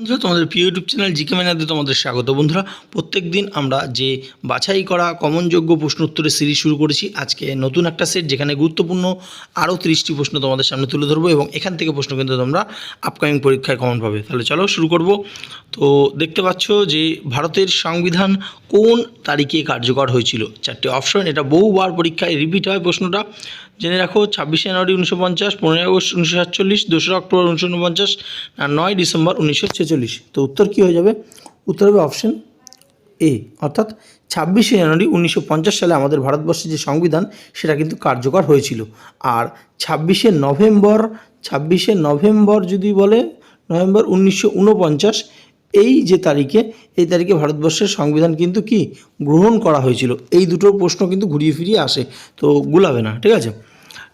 বন্ধুরা, তোমাদের প্রিয় ইউটিউব চ্যানেল জিকে ম্যানাতে তোমাদের স্বাগত। বন্ধুরা প্রত্যেক দিন আমরা যে বাছাই করা কমনযোগ্য প্রশ্ন উত্তরের সিরিজ শুরু করেছি। আজকে নতুন একটা সেট যেখানে গুরুত্বপূর্ণ আরও তিরিশটি প্রশ্ন তোমাদের সামনে তুলে ধরবো এবং এখান থেকে প্রশ্ন কিন্তু তোমরা আপকামিং পরীক্ষায় কমন পাবে। তাহলে চলো শুরু করব। তো দেখতে পাচ্ছ যে ভারতের সংবিধান কোন তারিখে কার্যকর হয়েছিল? চারটে অপশন এটা বহুবার পরীক্ষায় রিপিট হয় প্রশ্নটা। জেনে রাখো, ছাব্বিশে জানুয়ারি উনিশশো পঞ্চাশ, পনেরোই আগস্ট উনিশশো সাতচল্লিশ, দোসরা অক্টোবর উনিশশো উনপঞ্চাশ আর নয় ডিসেম্বর উনিশশো ছেচল্লিশ। তো উত্তর কী হয়ে যাবে? উত্তর হবে অপশন এ অর্থাৎ ছাব্বিশে জানুয়ারি উনিশশো পঞ্চাশ সালে আমাদের ভারতবর্ষের যে সংবিধান, সেটা কিন্তু কার্যকর হয়েছিল। আর ছাব্বিশে নভেম্বর ছাব্বিশে নভেম্বর যদি বলে, নভেম্বর উনিশশো উনপঞ্চাশ, এই যে তারিখে, এই তারিখে ভারতবর্ষের সংবিধান কিন্তু কি? গ্রহণ করা হয়েছিল। এই দুটো প্রশ্ন কিন্তু ঘুরিয়ে ফিরিয়ে আসে। তো গুলাবে না, ঠিক আছে?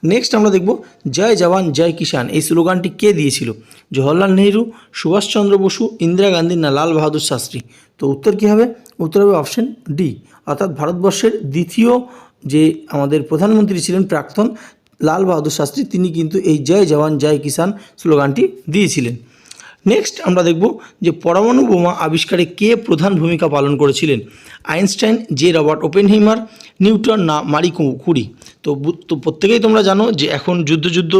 নেক্সট আমরা দেখব, জয় জওয়ান, জয় কিষান এই স্লোগানটি কে দিয়েছিল? জওহরলাল নেহরু সুভাষচন্দ্র বসু, ইন্দিরা গান্ধী না লাল বাহাদুর শাস্ত্রী? তো উত্তর কী হবে? উত্তর হবে অপশন ডি অর্থাৎ ভারতবর্ষের দ্বিতীয় যে আমাদের প্রধানমন্ত্রী ছিলেন প্রাক্তন লাল বাহাদুর শাস্ত্রী, তিনি কিন্তু এই জয় জওয়ান, জয় কিষান স্লোগানটি দিয়েছিলেন। নেক্সট আমরা দেখব যে পরমাণু বোমা আবিষ্কারে কে প্রধান ভূমিকা পালন করেছিলেন? Einstein, J Robert Oppenheimer Newton না মারি কু- কুরি? তো তো প্রত্যেকেই তোমরা জানো যে এখন যুদ্ধ যুদ্ধ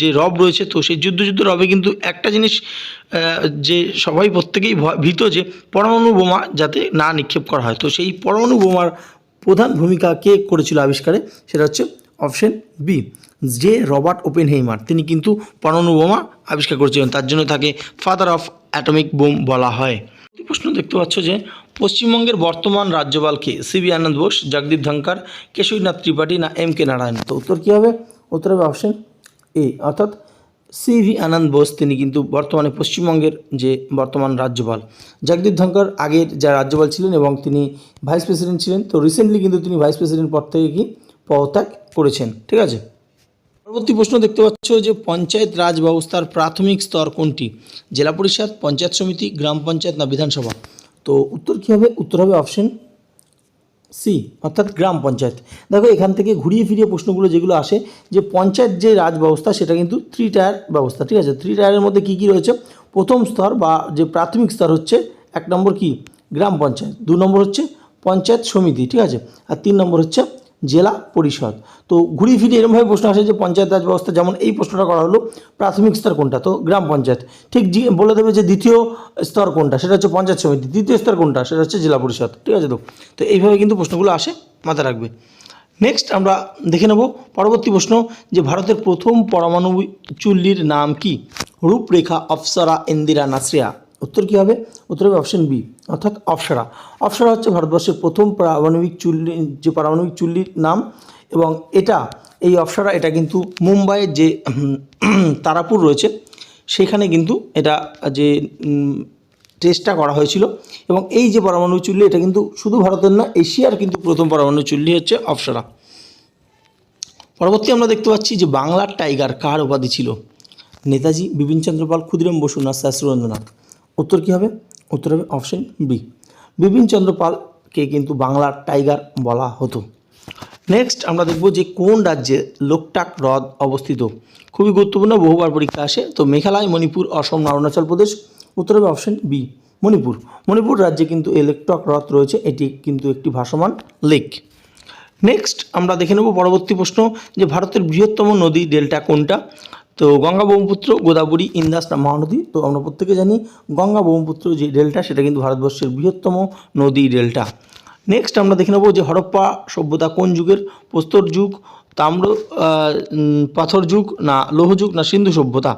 যে রব রয়েছে, তো সেই যুদ্ধ যুদ্ধ রবে কিন্তু একটা জিনিস যে সবাই প্রত্যেকেই ভীত যে পরমাণু বোমা যাতে না নিক্ষেপ করা হয়। তো সেই পরমাণু বোমার প্রধান ভূমিকা কে করেছিল আবিষ্কারে? সেটা হচ্ছে অপশন বি যে রবার্ট ওপেন হেইমার তিনি কিন্তু পরমাণু বোমা আবিষ্কার করেছিলেন। তার জন্য তাকে ফাদার অফ অ্যাটমিক বোম বলা হয়। প্রশ্ন দেখতে পাচ্ছ যে পশ্চিমবঙ্গের বর্তমান রাজ্যপাল কে সিবি আনন্দ বোস, জগদীপ ধনকার কেশরীনাথ ত্রিপাঠী না এম কে নারায়ণ। তো উত্তর কী হবে? উত্তর হবে অপশন এ অর্থাৎ সিভি আনন্দ বোস, তিনি কিন্তু বর্তমানে পশ্চিমবঙ্গের যে বর্তমান রাজ্যপাল। জগদীপ ধনকর আগের যা রাজ্যপাল ছিলেন এবং তিনি ভাইস প্রেসিডেন্ট ছিলেন, তো রিসেন্টলি কিন্তু তিনি ভাইস প্রেসিডেন্ট পদ থেকে কি? পদত্যাগ করেছেন, ঠিক আছে? পরবর্তী প্রশ্ন দেখতে পাচ্ছ যে পঞ্চায়েত রাজ ব্যবস্থার প্রাথমিক স্তর কোনটি? জেলা পরিষদ, পঞ্চায়েত সমিতি, গ্রাম পঞ্চায়েত না বিধানসভা? তো উত্তর কী হবে? উত্তর হবে অপশন সি অর্থাৎ গ্রাম পঞ্চায়েত। দেখো, এখান থেকে ঘুরিয়ে ফিরিয়ে প্রশ্নগুলো যেগুলো আসে, যে পঞ্চায়েত যে রাজ ব্যবস্থা সেটা কিন্তু থ্রি টায়ার ব্যবস্থা, ঠিক আছে? থ্রি টায়ারের মধ্যে কী কী রয়েছে? প্রথম স্তর বা যে প্রাথমিক স্তর হচ্ছে, এক নম্বর কি? গ্রাম পঞ্চায়েত। দু নম্বর হচ্ছে পঞ্চায়েত সমিতি, ঠিক আছে? আর তিন নম্বর হচ্ছে জেলা পরিষদ। তো ঘুরিয়ে ফিরে এরকমভাবে প্রশ্ন আসে যে পঞ্চায়েত রাজ ব্যবস্থা যেমন এই প্রশ্নটা করা হলো, প্রাথমিক স্তর কোনটা? তো গ্রাম পঞ্চায়েত। ঠিক বলে দেবে যে দ্বিতীয় স্তর কোনটা? সেটা হচ্ছে পঞ্চায়েত সমিতি। দ্বিতীয় স্তর কোনটা? সেটা হচ্ছে জেলা পরিষদ। ঠিক আছে তো? তো এইভাবে কিন্তু প্রশ্নগুলো আসে, মাথায় রাখবে। নেক্সট আমরা দেখে নেব পরবর্তী প্রশ্ন যে ভারতের প্রথম পরমাণু চুল্লির নাম কি? রূপরেখা অপ্সরা ইন্দিরা নাসরিয়া। উত্তর কী হবে? উত্তর হবে অপশন বি অর্থাৎ অপসরা। অপসরা হচ্ছে ভারতবর্ষের প্রথম পারমাণবিক চুল্লি, যে পারমাণবিক চুল্লির নাম, এবং এটা, এই অপসরা, এটা কিন্তু মুম্বাইয়ের যে, তারাপুর রয়েছে, সেখানে কিন্তু এটা যে টেস্টটা করা হয়েছিল। এবং এই যে পরমাণু চুল্লি, এটা কিন্তু শুধু ভারতের না এশিয়ার কিন্তু প্রথম পরমাণু চুল্লি হচ্ছে অপসরা। পরবর্তী আমরা দেখতে পাচ্ছি যে বাংলার টাইগার কার উপাধি ছিল? নেতাজি বিপিনচন্দ্র পাল, ক্ষুদিরাম বসু না সুরেন্দ্রনাথ উত্তর কী হবে? উত্তর হবে অপশন বি বিপিনচন্দ্র পালকে কিন্তু বাংলার টাইগার বলা হতো। নেক্সট আমরা দেখব যে কোন রাজ্যে লোকটাক হ্রদ অবস্থিত? খুবই গুরুত্বপূর্ণ, বহুবার পরীক্ষা আসে। তো মেঘালয়, মণিপুর, অসম, অরুণাচল প্রদেশ। উত্তর হবে অপশন বি মণিপুর। মণিপুর রাজ্যে কিন্তু এই লেকটক হ্রদ রয়েছে। এটি কিন্তু একটি ভাসমান লেক নেক্সট আমরা দেখে নেব পরবর্তী প্রশ্ন যে ভারতের বৃহত্তম নদী ডেল্টা কোনটা? তো গঙ্গা ব্রহ্মপুত্র, গোদাবরী, ইন্দাস মহানদী তো আমরা প্রত্যেকে জানি গঙ্গা ব্রহ্মপুত্র যে ডেল্টা, সেটা কিন্তু ভারতবর্ষের বৃহত্তম নদী ডেল্টা। নেক্সট আমরা দেখে নেব যে হরপ্পা সভ্যতা কোন যুগের? প্রস্তর যুগ, তাম্র পাথর যুগ, না লৌহ যুগ, না সিন্ধু সভ্যতা?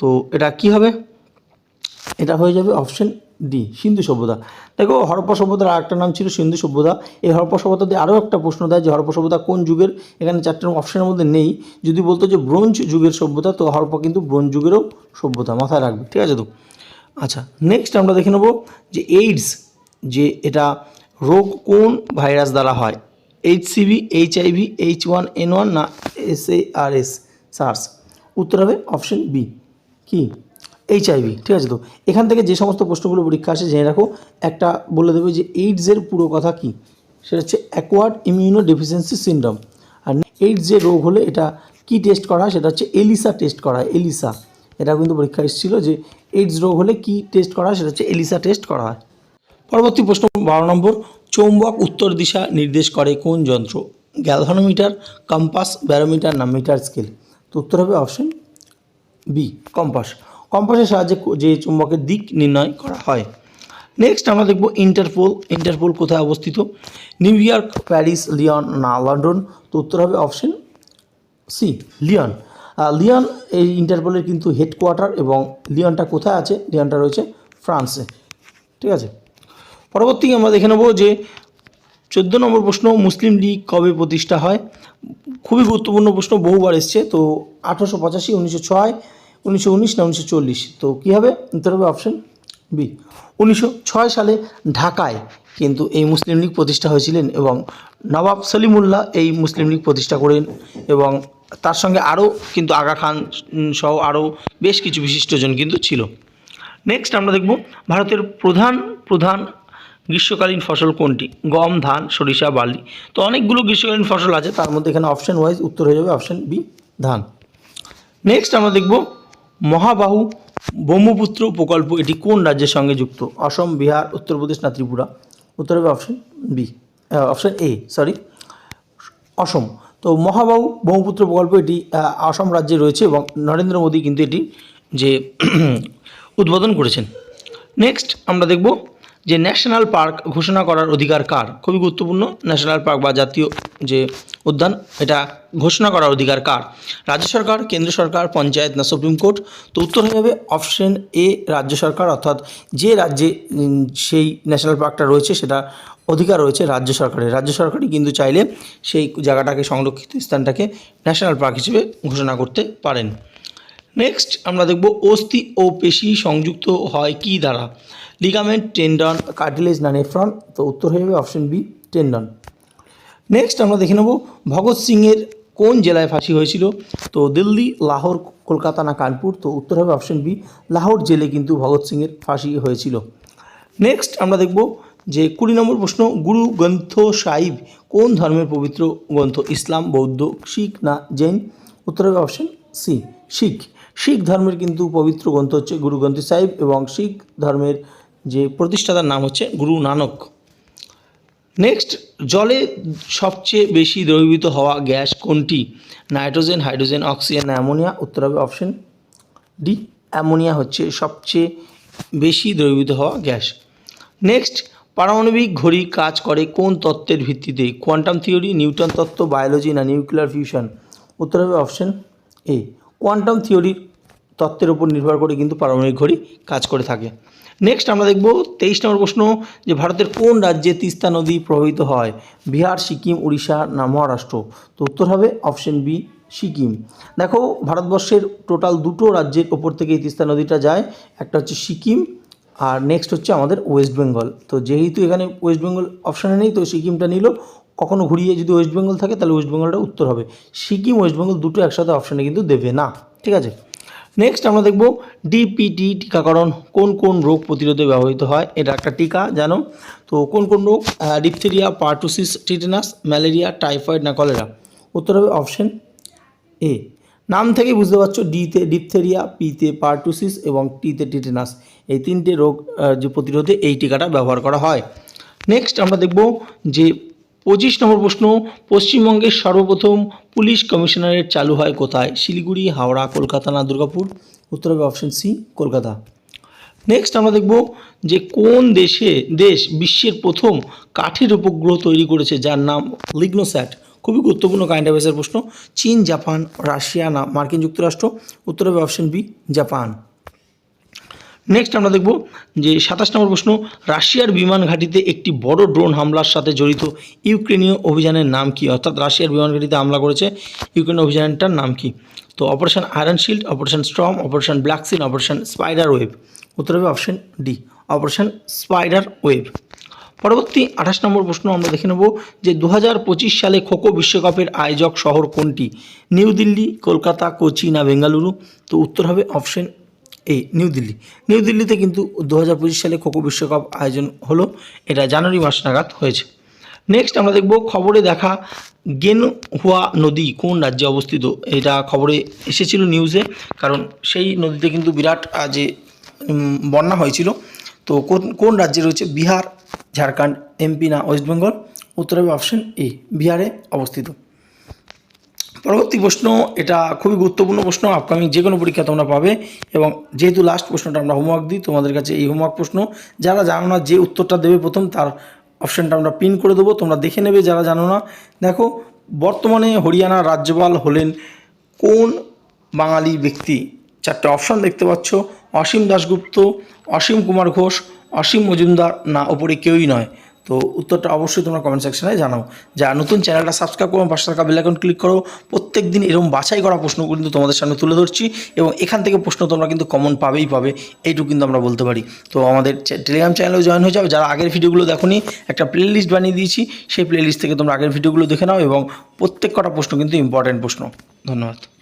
তো এটা কি হবে? এটা হয়ে যাবে অপশন ডি, সিন্ধু সভ্যতা। দেখো, হরপ্পা সভ্যতার আরেকটা নাম ছিল সিন্ধু সভ্যতা। এই হরপ্পা দিয়ে আরও একটা প্রশ্ন দেয় যে, হরপ্পা সভ্যতা কোন যুগের? এখানে চারটে অপশনের মধ্যে নেই। যদি বলতো যে, ব্রোঞ্জ যুগের সভ্যতা, তো হরপ্পা কিন্তু ব্রোঞ্জ যুগেরও সভ্যতা মাথায় রাখবে। ঠিক আছে তো? আচ্ছা নেক্সট আমরা দেখে নেব যে এইডস যে এটা রোগ কোন ভাইরাস দ্বারা হয়? H CV H IV H one N one না S A R S SARS উত্তর হবে অপশন বি কি? এইচআইভি ঠিক আছে তো? এখান থেকে যে সমস্ত প্রশ্নগুলো পরীক্ষা আসে, জেনে রাখো। একটা বলে দেবে যে এইডসের পুরো কথা কি? সেটা হচ্ছে অ্যাকোয়ার্ড ইমিউনো ডেফিসিয়েন্সি সিনড্রোম আর এইডস যে রোগ হলে এটা কি টেস্ট করা হয়? সেটা হচ্ছে এলিসা টেস্ট করা হয় এলিসা এটা কিন্তু পরীক্ষা এসেছিল যে এইডস রোগ হলে কি টেস্ট করা হয়? সেটা হচ্ছে এলিসা টেস্ট করা হয়। পরবর্তী প্রশ্ন বারো নম্বর, চৌম্বক উত্তর দিশা নির্দেশ করে কোন যন্ত্র? গ্যালভানোমিটার, কম্পাস, ব্যারোমিটার না মিটার স্কেল? তো উত্তর হবে অপশন বি কম্পাস। কম্পাসের সাহায্যে যে চুম্বকের দিক নির্ণয় করা হয়। নেক্সট আমরা দেখব ইন্টারপোল ইন্টারপোল কোথায় অবস্থিত? নিউ ইয়র্ক প্যারিস লিয়ন না লন্ডন তো উত্তর হবে অপশন সি লিয়ন লিয়ন এই ইন্টারপোলের কিন্তু হেডকোয়ার্টার এবং লিয়নটা কোথায় আছে? লিয়নটা রয়েছে ফ্রান্সে ঠিক আছে? পরবর্তী আমরা দেখে নেব যে চোদ্দ নম্বর প্রশ্ন, মুসলিম লীগ কবে প্রতিষ্ঠা হয়? খুবই গুরুত্বপূর্ণ প্রশ্ন, বহুবার এসছে। তো আঠারোশো পঁচাশি, উনিশশো ছয় উনিশশো উনিশ না তো কী হবে? উত্তর হবে অপশন বি উনিশশো ছয় সালে ঢাকায় কিন্তু এই মুসলিম লীগ প্রতিষ্ঠা হয়েছিলেন এবং নবাব সলিমুল্লাহ এই মুসলিম লীগ প্রতিষ্ঠা করেন এবং তার সঙ্গে আরও কিন্তু আগা খান সহ আরও বেশ কিছু বিশিষ্টজন কিন্তু ছিল। নেক্সট আমরা দেখব ভারতের প্রধান প্রধান গ্রীষ্মকালীন ফসল কোনটি? গম, ধান, সরিষা বার্লি তো অনেকগুলো গ্রীষ্মকালীন ফসল আছে, তার মধ্যে এখানে অপশন ওয়াইজ উত্তর হয়ে যাবে অপশন বি ধান। নেক্সট আমরা দেখব মহাবাহু ব্রহ্মপুত্র প্রকল্প এটি কোন রাজ্যের সঙ্গে যুক্ত? অসম, বিহার, উত্তরপ্রদেশ না ত্রিপুরা? উত্তর হবে option B option A sorry Asom. তো মহাবাহু ব্রহ্মপুত্র প্রকল্প এটি অসম রাজ্যে রয়েছে এবং নরেন্দ্র মোদী কিন্তু এটি যে উদ্বোধন করেছেন। নেক্সট আমরা দেখব যে ন্যাশনাল পার্ক ঘোষণা করার অধিকার কার? খুবই গুরুত্বপূর্ণ। ন্যাশনাল পার্ক বা জাতীয় যে উদ্যান, এটা ঘোষণা করার অধিকার কার? রাজ্য সরকার, কেন্দ্র সরকার, পঞ্চায়েত না সুপ্রিম কোর্ট? তো উত্তর হয়ে যাবে অপশন এ রাজ্য সরকার, অর্থাৎ যে রাজ্যে সেই ন্যাশনাল পার্কটা রয়েছে, সেটা অধিকার রয়েছে রাজ্য সরকারের। রাজ্য সরকারই কিন্তু চাইলে সেই জায়গাটাকে, সংরক্ষিত স্থানটাকে ন্যাশনাল পার্ক হিসেবে ঘোষণা করতে পারেন। নেক্সট আমরা দেখব অস্থি ও পেশি সংযুক্ত হয় কি দ্বারা। লিগামেন্ট টেন্ডন কার্টিলেজ না নেফ্রন তো উত্তর হয়ে যাবে অপশন বি টেন্ডন নেক্সট আমরা দেখে নেব ভগৎ সিংয়ের কোন জেলায় ফাঁসি হয়েছিল? তো দিল্লি, লাহোর, কলকাতা না কানপুর, তো উত্তর হবে অপশন বি লাহোর জেলে কিন্তু ভগৎ সিংয়ের ফাঁসি হয়েছিল। নেক্সট আমরা দেখব যে কুড়ি নম্বর প্রশ্ন, গুরু গ্রন্থ সাহিব কোন ধর্মের পবিত্র গ্রন্থ? ইসলাম, বৌদ্ধ, শিখ না জৈন? উত্তর হবে অপশন সি শিখ। শিখ ধর্মের কিন্তু পবিত্র গ্রন্থ হচ্ছে গুরু গ্রন্থ সাহিব এবং শিখ ধর্মের যে প্রতিষ্ঠাতার নাম হচ্ছে গুরু নানক। নেক্সট জলে সবচেয়ে বেশি দ্রবীভূত হওয়া গ্যাস কোনটি? Nitrogen, hydrogen, oxygen, ammonia. উত্তর হবে অপশন ডি, অ্যামোনিয়া হচ্ছে সবচেয়ে বেশি দ্রবীভূত হওয়া গ্যাস। নেক্সট পারমাণবিক ঘড়ি কাজ করে কোন তত্ত্বের ভিত্তিতে? কোয়ান্টাম থিওরি, নিউটন তত্ত্ব, বায়োলজি না নিউক্লিয়ার ফিউশন? উত্তর হবে অপশন এ। কোয়ান্টাম থিওরির তত্ত্বের উপর নির্ভর করে কিন্তু পারমাণবিক ঘড়ি কাজ করে থাকে। নেক্সট আমরা দেখব তেইশ নম্বর প্রশ্ন যে ভারতের কোন রাজ্যে তিস্তা নদী প্রবাহিত হয়? বিহার, সিকিম, উড়িষ্যা না মহারাষ্ট্র? তো উত্তর হবে অপশন বি সিকিম। দেখো ভারতবর্ষের টোটাল দুটো রাজ্যের ওপর থেকে এই তিস্তা নদীটা যায়। একটা হচ্ছে সিকিম আর নেক্সট হচ্ছে আমাদের ওয়েস্ট বেঙ্গল তো যেহেতু এখানে ওয়েস্ট বেঙ্গল অপশানে নেই, তো সিকিমটা নিল। কখনো ঘুরিয়ে যদি ওয়েস্ট বেঙ্গল থাকে, তাহলে ওয়েস্ট বেঙ্গলটা উত্তর হবে। সিকিম ওয়েস্ট বেঙ্গল দুটো একসাথে অপশানে কিন্তু দেবে না। ঠিক আছে? নেক্সট আমরা দেখব ডিপিটি টিকাকরণ, কোন কোন রোগ প্রতিরোধে ব্যবহৃত হয়, এটা একটা টিকা, জানো? তো কোন কোন রোগ diphtheria pertussis tetanus malaria typhoid না কলেরা উত্তর হবে অপশন এ নাম থেকেই বুঝতে পারছ ডিতে ডিপথেরিয়া পিতে পার্টুসিস এবং টিতে টিটেনাস এই তিনটে রোগ যে প্রতিরোধে এই টিকাটা ব্যবহার করা হয়। নেক্সট আমরা দেখব যে পঁচিশ নম্বর প্রশ্ন, পশ্চিমবঙ্গের সর্বপ্রথম পুলিশ কমিশনারের চালু হয় কোথায়? শিলিগুড়ি, হাওড়া, কলকাতা না দুর্গাপুর? উত্তর হবে অপশন সি কলকাতা। নেক্সট আমরা দেখব যে কোন দেশে, দেশ বিশ্বের প্রথম কাঠের উপগ্রহ তৈরি করেছে, যার নাম লিগনোস্যাট? খুবই গুরুত্বপূর্ণ কাইন্ড অ্যাফেয়ার্সের প্রশ্ন। চীন, জাপান, রাশিয়া না মার্কিন যুক্তরাষ্ট্র? উত্তর হবে অপশন বি জাপান। নেক্সট আমরা দেখব যে সাতাশ নম্বর প্রশ্ন, রাশিয়ার বিমান ঘাঁটিতে একটি বড় ড্রোন হামলার সাথে জড়িত ইউক্রেনীয় অভিযানের নাম কি? অর্থাৎ রাশিয়ার বিমান ঘাঁটিতে হামলা করেছে ইউক্রেন অভিযানটার নাম কি? তো operation iron shield, operation storm, operation black sin, operation spider wave. উত্তর হবে option D, operation spider wave. পরবর্তী আঠাশ নম্বর প্রশ্ন আমরা দেখে নেব যে দু হাজার পঁচিশ সালে খোখো বিশ্বকাপের আয়োজক শহর কোনটি? নিউ দিল্লি, কলকাতা, কোচি না বেঙ্গালুরু? তো উত্তর হবে option A New Delhi. New দিল্লিতে কিন্তু দু হাজার পঁচিশ সালে খোখো বিশ্বকাপ আয়োজন হলো। এটা জানুয়ারি মাস নাগাদ হয়েছে। নেক্সট আমরা দেখব খবরে দেখা গেনহুয়া নদী কোন রাজ্যে অবস্থিত। এটা খবরে এসেছিল নিউজে কারণ সেই নদীতে কিন্তু বিরাট যে বন্যা হয়েছিল। তো কোন কোন রাজ্যে রয়েছে বিহার, ঝাড়খণ্ড এমপি না ওয়েস্ট বেঙ্গল উত্তর অপশন এ বিহারে অবস্থিত। পরবর্তী প্রশ্ন, এটা খুবই গুরুত্বপূর্ণ প্রশ্ন আপকামিং যে কোনো পরীক্ষা তোমরা পাবে এবং যেহেতু লাস্ট প্রশ্নটা আমরা হোমওয়ার্ক দিই, তোমাদের কাছে এই হোমওয়ার্ক প্রশ্ন। যারা জানো না যে উত্তরটা দেবে প্রথম, তার অপশানটা আমরা পিন করে দেবো, তোমরা দেখে নেবে, যারা জানো না। দেখো, বর্তমানে হরিয়ানা রাজ্যপাল হলেন কোন বাঙালি ব্যক্তি? চারটে অপশান দেখতে পাচ্ছ, অসীম দাশগুপ্ত, অসীম কুমার ঘোষ, অসীম মজুমদার, না, ওপরে কেউই নয়। তো উত্তরটা অবশ্যই তোমরা কমেন্ট সেকশনে জানাও। যা নতুন চ্যানেলটা সাবস্ক্রাইব করো, পাশে থাকা বেল আইকন ক্লিক করো প্রত্যেক দিন এরকম বাছাই করা প্রশ্ন কিন্তু তোমাদের সামনে তুলে ধরছি এবং এখান থেকে প্রশ্ন তোমরা কিন্তু কমন পাবেই পাবে, এইটুকু কিন্তু আমরা বলতে পারি। তো আমাদের টেলিগ্রাম চ্যানেলেও জয়েন হয়ে যাবে। যারা আগের ভিডিওগুলো দেখোনি, একটা প্লে লিস্ট বানিয়ে দিয়েছি, সেই প্লে লিস্ট থেকে তোমরা আগের ভিডিওগুলো দেখে নাও এবং প্রত্যেক কটা প্রশ্ন কিন্তু ইম্পর্ট্যান্ট প্রশ্ন। ধন্যবাদ।